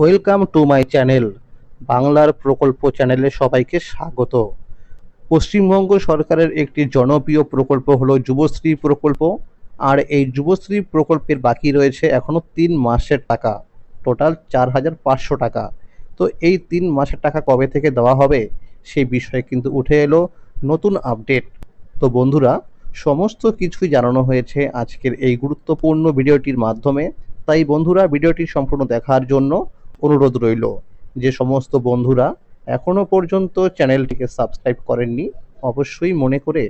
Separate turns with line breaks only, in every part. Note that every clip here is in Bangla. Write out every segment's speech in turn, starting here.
ওয়েলকাম টু মাই চ্যানেল বাংলার প্রকল্প চ্যানেলে সবাইকে স্বাগত। পশ্চিমবঙ্গ সরকারের একটি জনপ্রিয় প্রকল্প হলো যুবশ্রী প্রকল্প। আর এই যুবশ্রী প্রকল্পের বাকি রয়েছে এখনও তিন মাসের টাকা টোটাল চার হাজার পাঁচশো টাকা। তো এই তিন মাসের টাকা কবে থেকে দেওয়া হবে সেই বিষয়ে কিন্তু উঠে এলো নতুন আপডেট তো বন্ধুরা, সমস্ত কিছুই জানানো হয়েছে আজকের এই গুরুত্বপূর্ণ ভিডিওটির মাধ্যমে। তাই বন্ধুরা, ভিডিওটি সম্পূর্ণ দেখার জন্য অনুরোধ রইল যে সমস্ত বন্ধুরা এখনও পর্যন্ত চ্যানেলটিকে সাবস্ক্রাইব করেননি, অবশ্যই মনে করে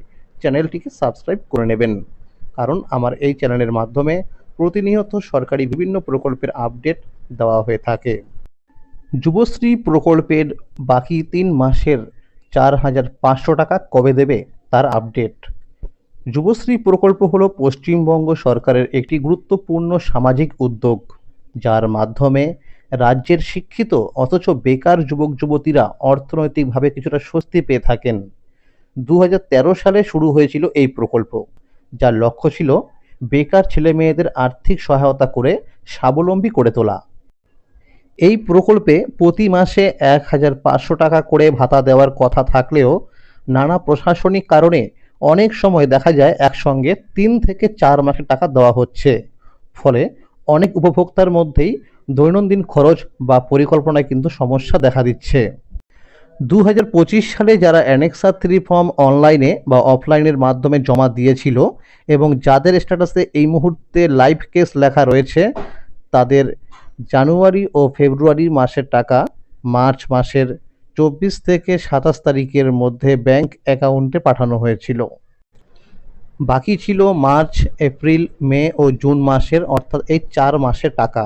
চ্যানেলটিকে সাবস্ক্রাইব করে নেবেন। কারণ আমার এই চ্যানেলের মাধ্যমে প্রতিনিয়ত সরকারি বিভিন্ন প্রকল্পের আপডেট দেওয়া হয়ে থাকে। যুবশ্রী প্রকল্পের বাকি তিন মাসের চার হাজার পাঁচশো টাকা কবে দেবে তার আপডেট। যুবশ্রী প্রকল্প হল পশ্চিমবঙ্গ সরকারের একটি গুরুত্বপূর্ণ সামাজিক উদ্যোগ, যার মাধ্যমে রাজ্যের শিক্ষিত অথচ বেকার যুবক যুবতীরা অর্থনৈতিকভাবে কিছুটা স্বস্তি পেয়ে থাকেন। দু হাজার তেরো সালে শুরু হয়েছিল এই প্রকল্প, যার লক্ষ্য ছিল বেকার ছেলে মেয়েদের আর্থিক সহায়তা করে স্বাবলম্বী করে তোলা। এই প্রকল্পে প্রতি মাসে এক হাজার পাঁচশো টাকা করে ভাতা দেওয়ার কথা থাকলেও নানা প্রশাসনিক কারণে অনেক সময় দেখা যায় একসঙ্গে তিন থেকে চার মাসের টাকা দেওয়া হচ্ছে। ফলে অনেক উপভোক্তার মধ্যেই দৈনন্দিন খরচ বা পরিকল্পনায় কিন্তু সমস্যা দেখা দিচ্ছে। দু হাজার পঁচিশ সালে যারা অ্যানেক্সা থ্রি ফর্ম অনলাইনে বা অফলাইনের মাধ্যমে জমা দিয়েছিল এবং যাদের স্ট্যাটাসে এই মুহূর্তে লাইভ কেস লেখা রয়েছে, তাদের জানুয়ারি ও ফেব্রুয়ারি মাসের টাকা মার্চ মাসের চব্বিশ থেকে সাতাশ তারিখের মধ্যে ব্যাংক অ্যাকাউন্টে পাঠানো হয়েছিল। বাকি ছিল মার্চ, এপ্রিল, মে ও জুন মাসের, অর্থাৎ এই চার মাসের টাকা।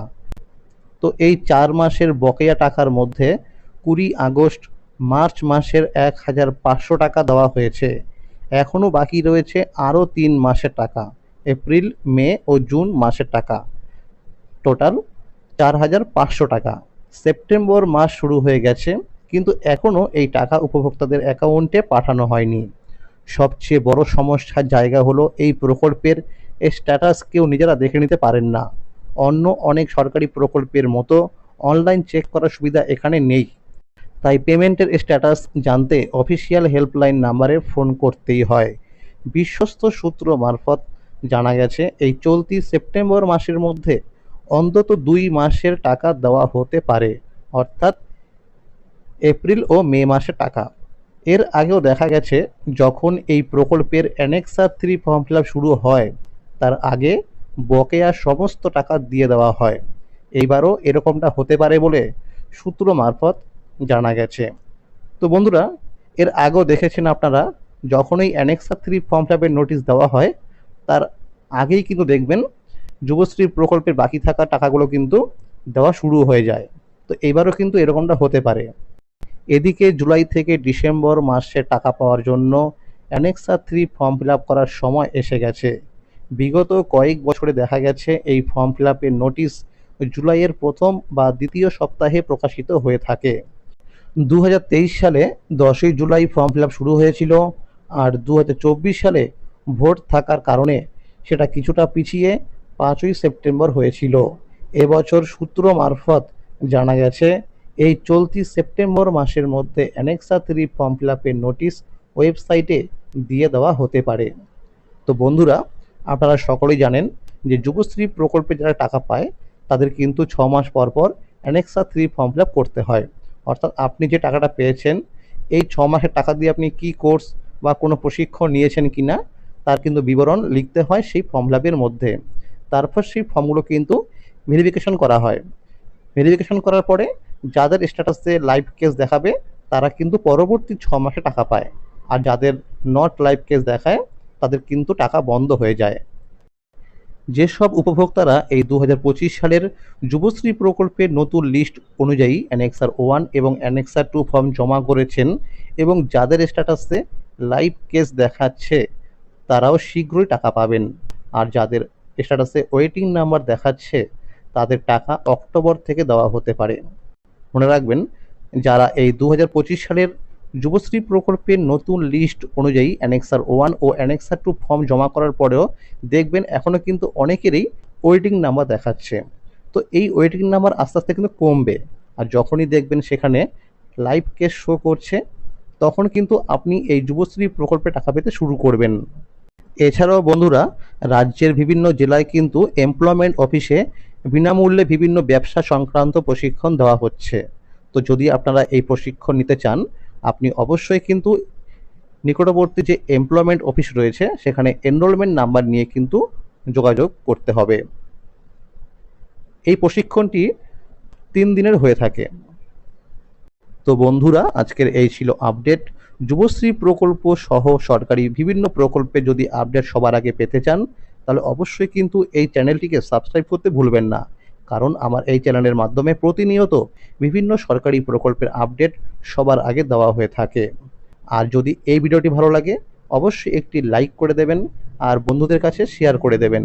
তো এই চার মাসের বকেয়া টাকার মধ্যে কুড়ি আগস্ট, মার্চ মাসের এক হাজার পাঁচশো টাকা দেওয়া হয়েছে। এখনও বাকি রয়েছে আরও তিন মাসের টাকা, এপ্রিল, মে ও জুন মাসের টাকা। টোটাল চার হাজার পাঁচশো টাকা। সেপ্টেম্বর মাস শুরু হয়ে গেছে, কিন্তু এখনও এই টাকা উপভোক্তাদের অ্যাকাউন্টে পাঠানো হয়নি। সবচেয়ে বড় সমস্যার জায়গা হলো এই প্রকল্পের স্ট্যাটাস কেউ নিজেরা দেখে নিতে পারেন না। অন্য অনেক সরকারি প্রকল্পের মতো অনলাইন চেক করার সুবিধা এখানে নেই। তাই পেমেন্টের স্ট্যাটাস জানতে অফিসিয়াল হেল্পলাইন নাম্বারে ফোন করতেই হয়। বিশ্বস্ত সূত্র মারফত জানা গেছে, এই চলতি সেপ্টেম্বর মাসের মধ্যে অন্তত দুই মাসের টাকা দেওয়া হতে পারে, অর্থাৎ এপ্রিল ও মে মাসে টাকা। এর আগেও দেখা গেছে, যখন এই প্রকল্পের অ্যানেক্সা থ্রি ফর্ম ফিল শুরু হয়, তার আগে বকেয়া সমস্ত টাকা দিয়ে দেওয়া হয়। এইবারও এরকমটা হতে পারে বলে সূত্র মারফত জানা গেছে। তো বন্ধুরা, এর আগেও দেখেছেন আপনারা, যখনই annexure three form fill notice দেওয়া হয়, তার আগেই কিন্তু দেখবেন যুবশ্রী প্রকল্পের বাকি থাকা টাকাগুলো কিন্তু দেওয়া শুরু হয়ে যায়। তো এবারও কিন্তু এরকমটা হতে পারে। এদিকে জুলাই থেকে ডিসেম্বর মাসে টাকা পাওয়ার জন্য অ্যানেক্সা থ্রি ফর্ম ফিল করার সময় এসে গেছে। বিগত কয়েক বছরে দেখা গেছে, এই ফর্ম ফিল আপের নোটিশ জুলাইয়ের প্রথম বা দ্বিতীয় সপ্তাহে প্রকাশিত হয়ে থাকে। দু হাজার তেইশ সালে দশই জুলাই ফর্ম ফিল শুরু হয়েছিল আর দু হাজার চব্বিশ সালে ভোট থাকার কারণে সেটা কিছুটা পিছিয়ে পাঁচই সেপ্টেম্বর হয়েছিল। এবছর সূত্র মারফত জানা গেছে, এই চলতি সেপ্টেম্বর মাসের মধ্যে annexure three form fill notice ওয়েবসাইটে দিয়ে দেওয়া হতে পারে। তো বন্ধুরা আপনারা সকলেই জানেন যে যুবশ্রী প্রকল্পে যারা টাকা পায়, তাদের কিন্তু ছ মাস পর পর অ্যানেক্সা থ্রি ফর্ম ফিল করতে হয়। অর্থাৎ আপনি যে টাকাটা পেয়েছেন, এই ছ মাসের টাকা দিয়ে আপনি কি কোর্স বা কোনো প্রশিক্ষণ নিয়েছেন কি না তার কিন্তু বিবরণ লিখতে হয় সেই ফর্ম ফিল মধ্যে। তারপর সেই ফর্মগুলো কিন্তু ভেরিফিকেশন করা হয়। ভেরিফিকেশন করার পরে যাদের স্ট্যাটাসে লাইভ কেস দেখাবে, তারা কিন্তু পরবর্তী ছ মাসে টাকা পায়। আর যাদের নট লাইভ কেস দেখায় তাদের কিন্তু টাকা বন্ধ হয়ে যায়। যেসব উপভোক্তারা এই দু হাজার পঁচিশ সালের যুবশ্রী প্রকল্পের নতুন লিস্ট অনুযায়ী অ্যানেক্সার ওয়ান এবং অ্যানেক্সার টু ফর্ম জমা করেছেন এবং যাদের স্ট্যাটাসে লাইভ কেস দেখাচ্ছে, তারাও শীঘ্রই টাকা পাবেন। আর যাদের স্ট্যাটাসে ওয়েটিং নাম্বার দেখাচ্ছে, তাদের টাকা অক্টোবর থেকে দেওয়া হতে পারে। মনে রাখবেন, যারা এই দু হাজার পঁচিশ সালের যুবশ্রী প্রকল্পের নতুন লিস্ট অনুযায়ী অ্যানেক্সার ওয়ান ও অ্যানেক্সার টু ফর্ম জমা করার পরেও দেখবেন এখনও কিন্তু অনেকেরই ওয়েটিং নাম্বার দেখাচ্ছে। তো এই ওয়েটিং নাম্বার আস্তে আস্তে কিন্তু কমবে। আর যখনই দেখবেন সেখানে লাইভ কেস শো করছে, তখন কিন্তু আপনি এই যুবশ্রী প্রকল্পে টাকা পেতে শুরু করবেন। এছাড়াও বন্ধুরা, রাজ্যের বিভিন্ন জেলায় কিন্তু এমপ্লয়মেন্ট অফিসে বিনামূল্যে বিভিন্ন ব্যবসা সংক্রান্ত প্রশিক্ষণ দেওয়া হচ্ছে। তো যদি আপনারা এই প্রশিক্ষণ নিতে চান আপনি অবশ্যই কিন্তু নিকটবর্তী যে এমপ্লয়মেন্ট অফিস রয়েছে, সেখানে এনরোলমেন্ট নাম্বার নিয়ে কিন্তু যোগাযোগ করতে হবে। এই প্রশিক্ষণটি তিন দিনের হয়ে থাকে। তো বন্ধুরা, আজকের এই ছিল আপডেট যুবশ্রী প্রকল্প সহ সরকারি বিভিন্ন প্রকল্পে যদি আপডেট সবার আগে পেতে চান, তাহলে অবশ্যই কিন্তু এই চ্যানেলটিকে সাবস্ক্রাইব করতে ভুলবেন না। কারণ আমার এই চ্যানেলের মাধ্যমে প্রতিনিয়ত বিভিন্ন সরকারি প্রকল্পের আপডেট সবার আগে দেওয়া হয়ে থাকে। আর যদি এই ভিডিওটি ভালো লাগে, অবশ্যই একটি লাইক করে দেবেন আর বন্ধুদের কাছে শেয়ার করে দেবেন।